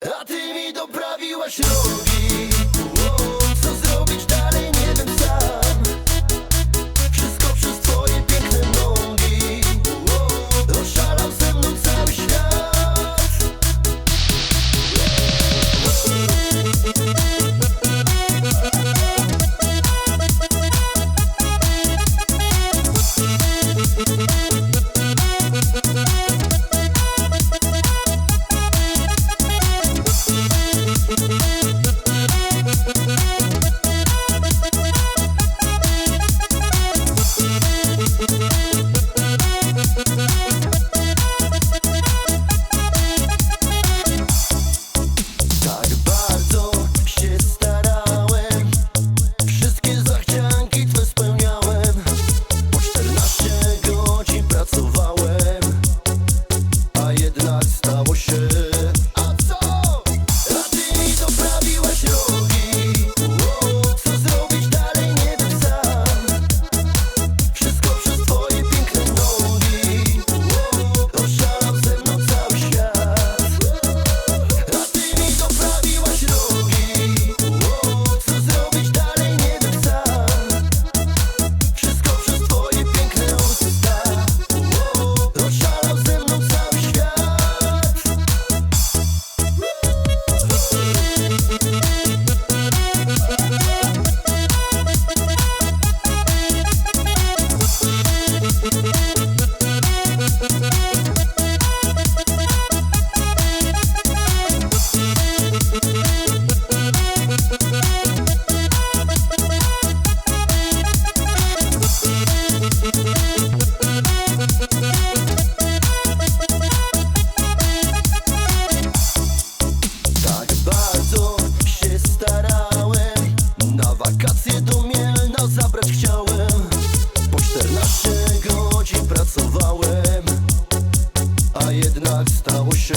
A ty mi doprawiłaś nogi tak stało się